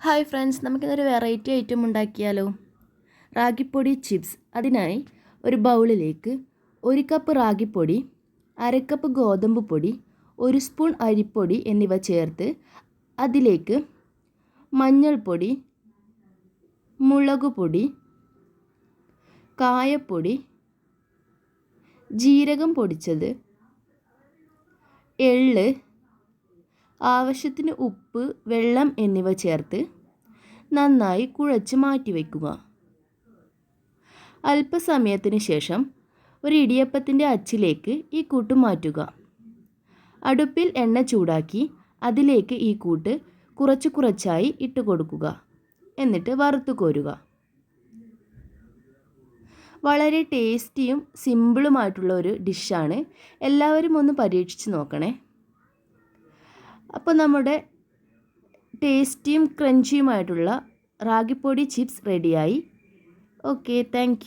Hi friends നമുക്കിന്നൊരു variety item ഉണ്ടാക്കിയാലോ? റാഗിപ്പൊടി ചിപ്സ്. അതിനായി ഒരു ബൗളിലേക്ക് ഒരു കപ്പ് റാഗിപ്പൊടി അര കപ്പ് ഗോതമ്പ് പൊടി ഒരു സ്പൂൺ അരിപ്പൊടി എന്നിവ ചേർത്ത് അതിലേക്ക് മഞ്ഞൾപ്പൊടി മുളക് പൊടി കായപ്പൊടി ജീരകം പൊടിച്ചത് എള്ള് ആവശ്യത്തിന് ഉപ്പ് വെള്ളം എന്നിവ ചേർത്ത് നന്നായി കുഴച്ച് മാറ്റി വയ്ക്കുക. അല്പസമയത്തിന് ശേഷം ഒരു ഇടിയപ്പത്തിന്റെ അച്ചിലേക്ക് ഈ കൂട്ട് മാറ്റുക. അടുപ്പിൽ എണ്ണ ചൂടാക്കി അതിലേക്ക് ഈ കൂട്ട് കുറച്ച് കുറച്ചായി ഇട്ട് കൊടുക്കുക. എന്നിട്ട് വറുത്ത് കോരുക. വളരെ ടേസ്റ്റിയും സിമ്പിളുമായിട്ടുള്ള ഒരു ഡിഷാണ്. എല്ലാവരും ഒന്ന് പരീക്ഷിച്ച് നോക്കണേ. അപ്പോൾ നമ്മുടെ ടേസ്റ്റിയും ക്രഞ്ചിയുമായിട്ടുള്ള റാഗിപ്പൊടി ചിപ്സ് റെഡിയായി. Okay thank